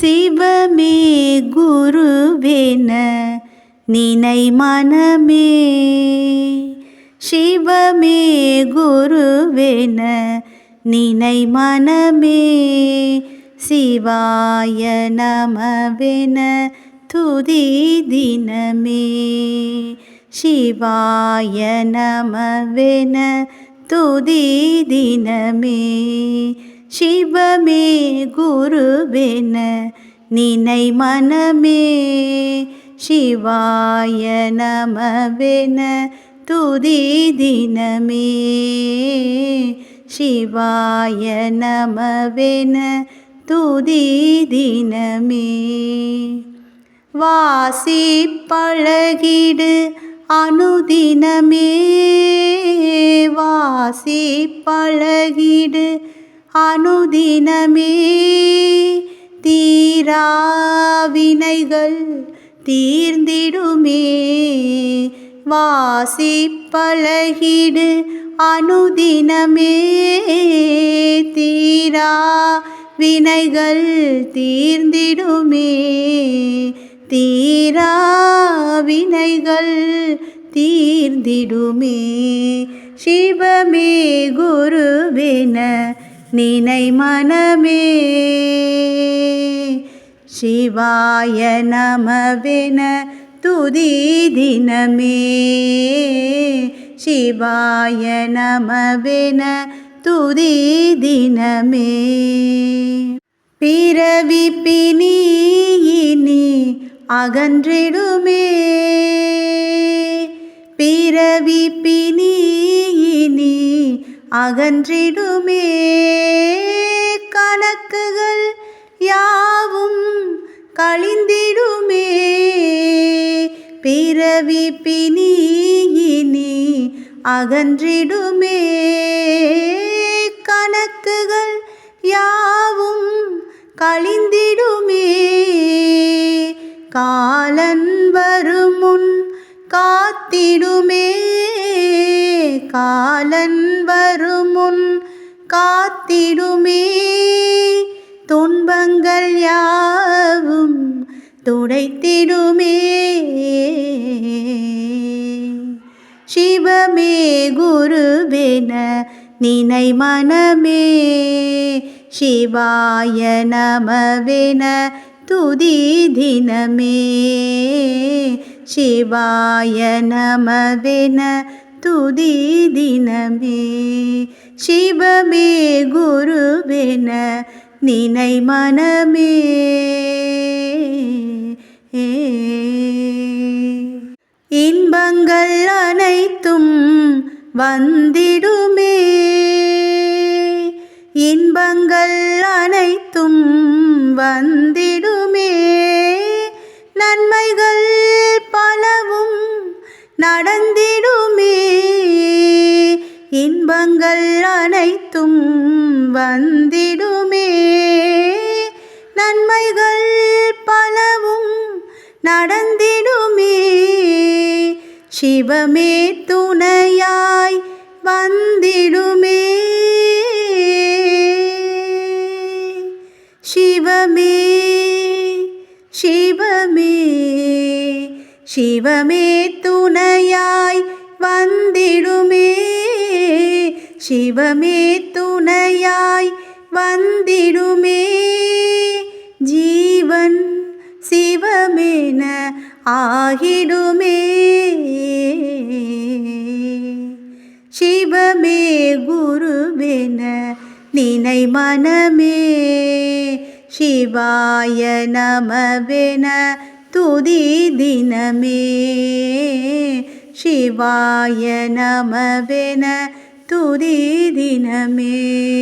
சிவமே குருவென நினை மனமே. சிவமே குருவென நினை மனமே. சிவாய நமவென துதி தினமே. சிவாய நமவென துதி தினமே. சிவமே குருவென நினை மனமே சிவாய நமவென துதி தினமே சிவாய நமவென துதி தினமே. வாசி பழகிடு அனுதினமே வாசி பழகிடு அனுதினமே. தீராவினைகள் தீர்ந்திடுமே. வாசி பழகிடு அனுதினமே. தீரா வினைகள் தீர்ந்திடுமே. தீரா வினைகள் தீர்ந்திடுமே. சிவமே குருவென நினை மனமே. சிவாய நமவென துதி தினமே. சிவாய நமவென துதி தினமே. பிறவி பிணியினி அகன்றிடுமே. பிறவி பிணியினி அகன்றிடுமே. பிறவி பிணியினி அகன்றிடுமே. கணக்குகள் யாவும் கழிந்திடுமே. காலன் வரும் முன் காத்திடுமே. காலன் வரும் முன் காத்திடுமே. துன்பங்கள் யாவும் துடைத்திடுமே. சிவமே குருவென நினை மனமே. சிவாய நமவென துதி தினமே. சிவாய நமவென துதி தினமே. சிவமே குருவென நினை மனமே. வந்திடுமே. இன்பங்கள் அனைத்தும் வந்திடுமே. நன்மைகள் பலவும் நடந்திடுமே. இன்பங்கள் அனைத்தும் வந்திடுமே. சிவமே துணையாய் வந்திடுமே. சிவமே சிவமே சிவமே துணையாய் வந்திடுமே. சிவமே துணையாய் வந்திடுமே. ஜீவன் சிவமென ஆகிடுமே. சிவமே குருவென நினை மனமே. சிவாய நமவென துதி தினமே. சிவாய நமவென துதி தினமே.